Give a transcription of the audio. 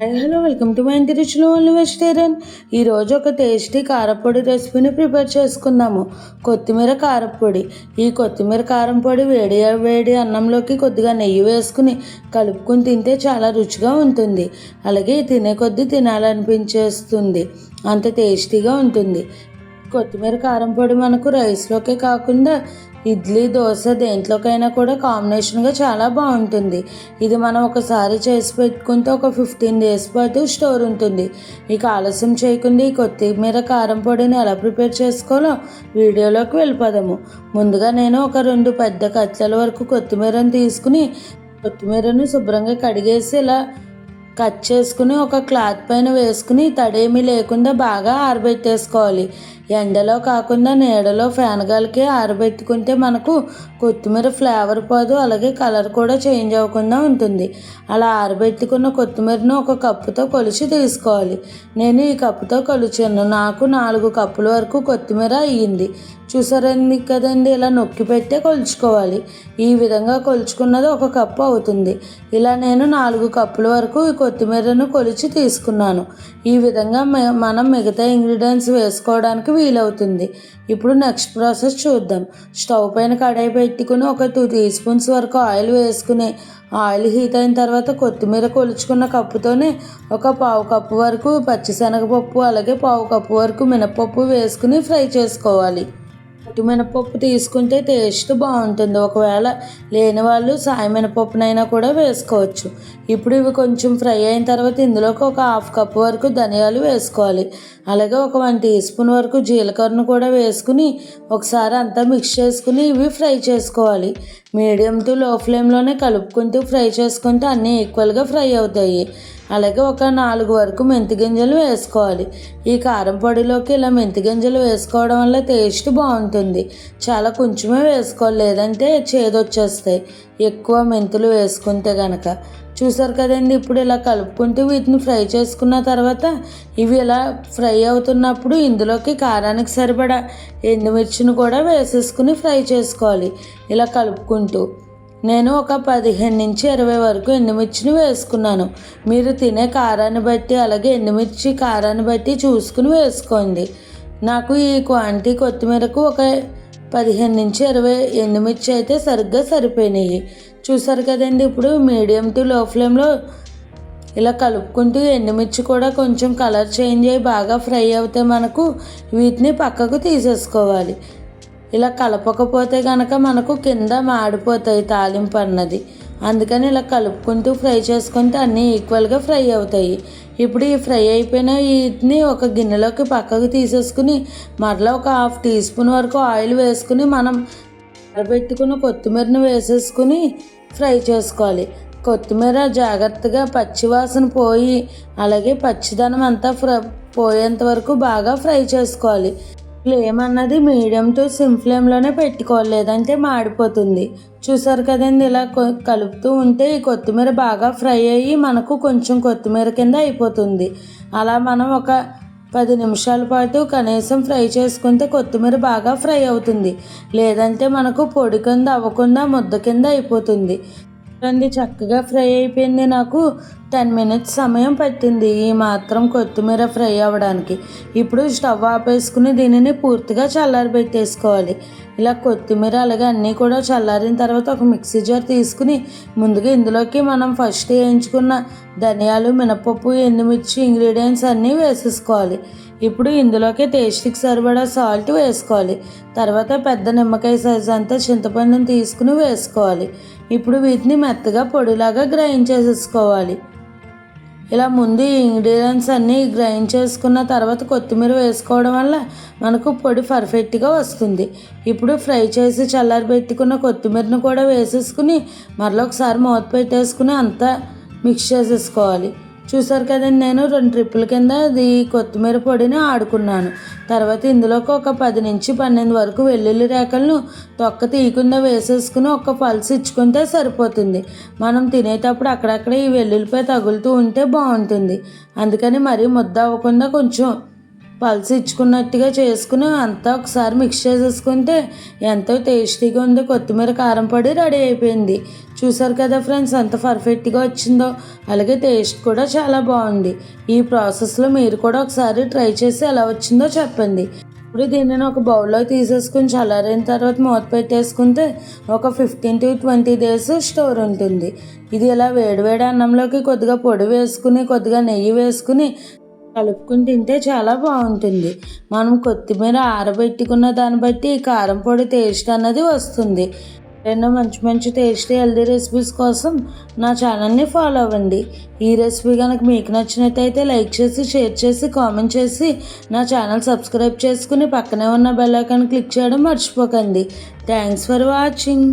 Hello welcome to my ఇంటి రుచులు only vegetarian ఈరోజు ఒక టేస్టీ కారపొడి రెసిపీని ప్రిపేర్ చేసుకుందాము. కొత్తిమీర కారపొడి ఈ కొత్తిమీర కారం పొడి వేడి వేడి అన్నంలోకి కొద్దిగా నెయ్యి వేసుకుని కలుపుకుని తింటే చాలా రుచిగా ఉంటుంది. అలాగే తినే కొద్దీ తినాలనిపించేస్తుంది. అంత టేస్టీగా ఉంటుంది. కొత్తిమీర కారం పొడి మనకు రైస్లోకే కాకుండా ఇడ్లీ దోశ దేంట్లోకైనా కూడా కాంబినేషన్గా చాలా బాగుంటుంది. ఇది మనం ఒకసారి చేసి పెట్టుకుంటే ఒక ఫిఫ్టీన్ డేస్ పాటు స్టోర్ ఉంటుంది. మీకు ఆలస్యం చేయకుండా ఈ కొత్తిమీర కారం పొడిని ఎలా ప్రిపేర్ చేసుకోవాలో వీడియోలోకి వెళ్ళిపోదాము. ముందుగా నేను ఒక రెండు పెద్ద కచ్చల వరకు కొత్తిమీరను తీసుకుని కొత్తిమీరను శుభ్రంగా కడిగేసి ఇలా కట్ చేసుకుని ఒక క్లాత్ పైన వేసుకుని తడేమీ లేకుండా బాగా ఆరబెట్టేసుకోవాలి. ఎండలో కాకుండా నీడలో ఫ్యాన్ గాలికి ఆరబెట్టుకుంటే మనకు కొత్తిమీర ఫ్లేవర్ పోదు అలాగే కలర్ కూడా చేంజ్ అవ్వకుండా ఉంటుంది. అలా ఆరబెట్టుకున్న కొత్తిమీరను ఒక కప్పుతో కొలిచి తీసుకోవాలి. నేను ఈ కప్పుతో కొలిచాను. నాకు నాలుగు కప్పుల వరకు కొత్తిమీర అయ్యింది. చూసారండి కదండి? ఇలా నొక్కి పెట్టే కొలుచుకోవాలి. ఈ విధంగా కొలుచుకున్నది ఒక కప్పు అవుతుంది. ఇలా నేను నాలుగు కప్పుల వరకు ఈ కొత్తిమీరను కొలిచి తీసుకున్నాను. ఈ విధంగా మనం మిగతా ఇంగ్రీడియంట్స్ వేసుకోవడానికి వీలవుతుంది. ఇప్పుడు నెక్స్ట్ ప్రాసెస్ చూద్దాం. స్టవ్ పైన కడాయి పెట్టుకుని ఒక టూ టీ స్పూన్స్ వరకు ఆయిల్ వేసుకుని ఆయిల్ హీట్ అయిన తర్వాత కొత్తిమీర కొలుచుకున్న కప్పుతోనే ఒక పావు కప్పు వరకు పచ్చిశనగపప్పు అలాగే పావు కప్పు వరకు మినపప్పు వేసుకుని ఫ్రై చేసుకోవాలి. పొట్టు మినపప్పు తీసుకుంటే టేస్ట్ బాగుంటుంది. ఒకవేళ లేని వాళ్ళు సాయి మినపప్పునైనా కూడా వేసుకోవచ్చు. ఇప్పుడు ఇవి కొంచెం ఫ్రై అయిన తర్వాత ఇందులోకి ఒక హాఫ్ కప్ వరకు ధనియాలు వేసుకోవాలి. అలాగే ఒక వన్ టీ స్పూన్ వరకు జీలకర్రను కూడా వేసుకుని ఒకసారి అంతా మిక్స్ చేసుకుని ఇవి ఫ్రై చేసుకోవాలి. మీడియం టు లో ఫ్లేమ్లోనే కలుపుకుంటూ ఫ్రై చేసుకుంటే అన్నీ ఈక్వల్గా ఫ్రై అవుతాయి. అలాగే ఒక నాలుగు వరకు మెంతి గింజలు వేసుకోవాలి. ఈ కారం పొడిలోకి ఇలా మెంతి గింజలు వేసుకోవడం వల్ల టేస్ట్ బాగుంటుంది. చాలా కొంచెమే వేసుకోవాలి లేదంటే చేదొచ్చేస్తాయి. ఎక్కువ మెంతులు వేసుకుంటే కనుక చూసారు కదండి ఇప్పుడు ఇలా కలుపుకుంటూ వీటిని ఫ్రై చేసుకున్న తర్వాత ఇవి ఇలా ఫ్రై అవుతున్నప్పుడు ఇందులోకి కారానికి సరిపడా ఎండుమిర్చిని కూడా వేసేసుకుని ఫ్రై చేసుకోవాలి. ఇలా కలుపుకుంటూ. నేను ఒక పదిహేను నుంచి ఇరవై వరకు ఎండుమిర్చిని వేసుకున్నాను. మీరు తినే కారాన్ని బట్టి అలాగే ఎండుమిర్చి కారాన్ని బట్టి చూసుకుని వేసుకోండి. నాకు ఈ క్వాంటిటీ కొత్తిమీరకు ఒక పదిహేను నుంచి ఇరవై ఎండుమిర్చి అయితే సరిగ్గా సరిపోయినాయి. చూసారు కదండి ఇప్పుడు మీడియం టు లో ఫ్లేమ్లో ఇలా కలుపుకుంటూ ఎండుమిర్చి కూడా కొంచెం కలర్ చేంజ్ అయ్యి బాగా ఫ్రై అవుతే మనకు వీటిని పక్కకు తీసేసుకోవాలి. ఇలా కలపకపోతే కనుక మనకు కింద మాడిపోతాయి తాలింపు అన్నది. అందుకని ఇలా కలుపుకుంటూ ఫ్రై చేసుకుంటే అన్నీ ఈక్వల్గా ఫ్రై అవుతాయి. ఇప్పుడు ఈ ఫ్రై అయిపోయిన వీటిని ఒక గిన్నెలోకి పక్కకు తీసేసుకుని మరలా ఒక హాఫ్ టీ స్పూన్ వరకు ఆయిల్ వేసుకుని మనం పెట్టుకున్న కొత్తిమీరను వేసేసుకుని ఫ్రై చేసుకోవాలి. కొత్తిమీర జాగ్రత్తగా పచ్చివాసన పోయి అలాగే పచ్చిదనం అంతా ఫ్ర పోయేంత వరకు బాగా ఫ్రై చేసుకోవాలి. ఫ్లేమ్ అన్నది మీడియం టు సిమ్ ఫ్లేమ్లోనే పెట్టుకోవాలి లేదంటే మాడిపోతుంది. చూసారు కదండి ఇలా కలుపుతూ ఉంటే ఈ కొత్తిమీర బాగా ఫ్రై అయ్యి మనకు కొంచెం కొత్తిమీర కింద అయిపోతుంది. అలా మనం ఒక పది నిమిషాల పాటు కనీసం ఫ్రై చేసుకుంటే కొత్తిమీర బాగా ఫ్రై అవుతుంది. లేదంటే మనకు పొడి కింద అవ్వకుండా ముద్ద కింద అయిపోతుంది. చూడండి చక్కగా ఫ్రై అయిపోయింది నాకు. టెన్ మినిట్స్ సమయం పట్టింది ఈ మాత్రం కొత్తిమీర ఫ్రై అవ్వడానికి. ఇప్పుడు స్టవ్ ఆపేసుకుని దీనిని పూర్తిగా చల్లారి పెట్టేసుకోవాలి ఇలా కొత్తిమీర అలాగే అన్నీ కూడా చల్లారిన తర్వాత ఒక మిక్సీ జార్ తీసుకుని ముందుగా ఇందులోకి మనం ఫస్ట్ వేయించుకున్న ధనియాలు మినపప్పు ఎండుమిర్చి ఇంగ్రీడియంట్స్ అన్నీ వేసేసుకోవాలి. ఇప్పుడు ఇందులోకి టేస్ట్కి సరిపడా సాల్ట్ వేసుకోవాలి. తర్వాత పెద్ద నిమ్మకాయ సైజ్ అంతా చింతపండుని తీసుకుని వేసుకోవాలి. ఇప్పుడు వీటిని మెత్తగా పొడిలాగా గ్రైండ్ చేసేసుకోవాలి. ఇలా ముందు ఇంగ్రీడియంట్స్ అన్నీ గ్రైండ్ చేసుకున్న తర్వాత కొత్తిమీర వేసుకోవడం వల్ల మనకు పొడి పర్ఫెక్ట్గా వస్తుంది. ఇప్పుడు ఫ్రై చేసి చల్లారి పెట్టుకున్న కొత్తిమీరను కూడా వేసేసుకుని మరొకసారి మూత పెట్టేసుకుని అంతా మిక్స్ చేసేసుకోవాలి. చూసారు కదండి నేను రెండు ట్రిప్పుల కింద అది కొత్తిమీర పొడిని ఆడుకున్నాను. తర్వాత ఇందులోకి ఒక పది నుంచి పన్నెండు వరకు వెల్లుల్లి రేఖలను తొక్క తీయకుండా వేసేసుకుని ఒక పల్స్ ఇచ్చుకుంటే సరిపోతుంది. మనం తినేటప్పుడు అక్కడక్కడ ఈ వెల్లుల్లిపై తగులుతూ ఉంటే బాగుంటుంది. అందుకని మరీ ముద్ద అవ్వకుండా కొంచెం పల్స్ ఇచ్చుకున్నట్టుగా చేసుకుని అంతా ఒకసారి మిక్స్ చేసేసుకుంటే ఎంతో టేస్టీగా ఉంది. కొత్తిమీర కారం పొడి రెడీ అయిపోయింది. చూసారు కదా ఫ్రెండ్స్ ఎంత పర్ఫెక్ట్గా వచ్చిందో. అలాగే టేస్ట్ కూడా చాలా బాగుంది. ఈ ప్రాసెస్లో మీరు కూడా ఒకసారి ట్రై చేసి ఎలా వచ్చిందో చెప్పండి. ఇప్పుడు దీనిని ఒక బౌల్లో తీసేసుకుని చల్లారిన తర్వాత మూత పెట్టేసుకుంటే ఒక fifteen to twenty days store ఉంటుంది. ఇది ఇలా వేడివేడి అన్నంలోకి కొద్దిగా పొడి వేసుకుని కొద్దిగా నెయ్యి వేసుకుని కలుపుకుని తింటే చాలా బాగుంటుంది. మనం కొత్తిమీర ఆరబెట్టుకున్న దాన్ని బట్టి ఈ కారం పొడి టేస్ట్ అన్నది వస్తుంది. ఎన్నో మంచి మంచి టేస్టీ హెల్దీ రెసిపీస్ కోసం నా ఛానల్ని ఫాలో అవ్వండి. ఈ రెసిపీ కనుక మీకు నచ్చినట్టయితే లైక్ చేసి షేర్ చేసి కామెంట్ చేసి నా ఛానల్ సబ్స్క్రైబ్ చేసుకుని పక్కనే ఉన్న బెల్ ఐకాన్ క్లిక్ చేయడం మర్చిపోకండి. Thanks for watching